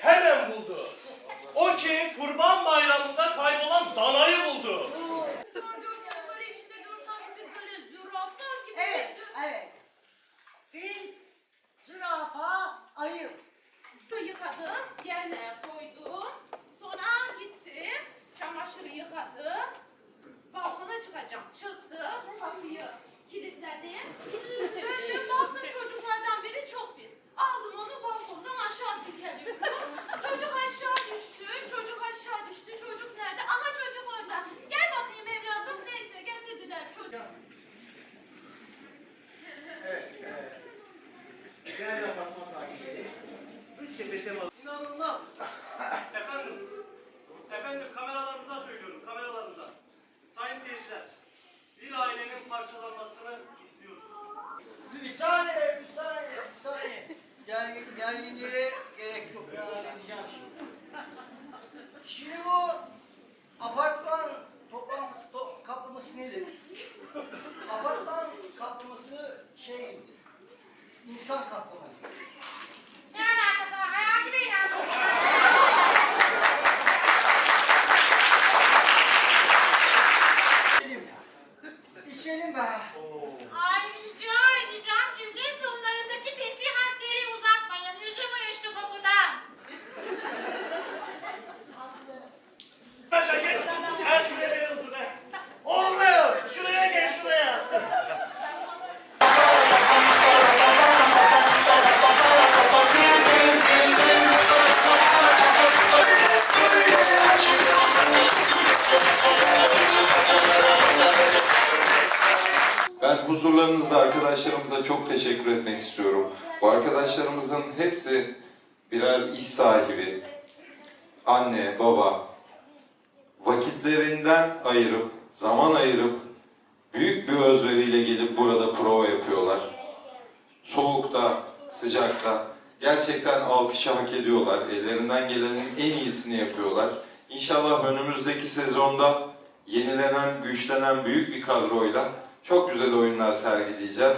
hemen sepete mal. İnanılmaz. Efendim. Efendim kameralarımıza söylüyorum. Kameralarımıza. Sayın seyirciler. Bir ailenin parçalanmasını istiyoruz. Huzurlarınızda arkadaşlarımıza çok teşekkür etmek istiyorum. Bu arkadaşlarımızın hepsi birer iş sahibi, anne, baba, vakitlerinden ayırıp, zaman ayırıp, büyük bir özveriyle gelip burada prova yapıyorlar. Soğukta, sıcakta, gerçekten alkışı hak ediyorlar. Ellerinden gelenin en iyisini yapıyorlar. İnşallah önümüzdeki sezonda yenilenen, güçlenen büyük bir kadroyla çok güzel oyunlar sergileyeceğiz.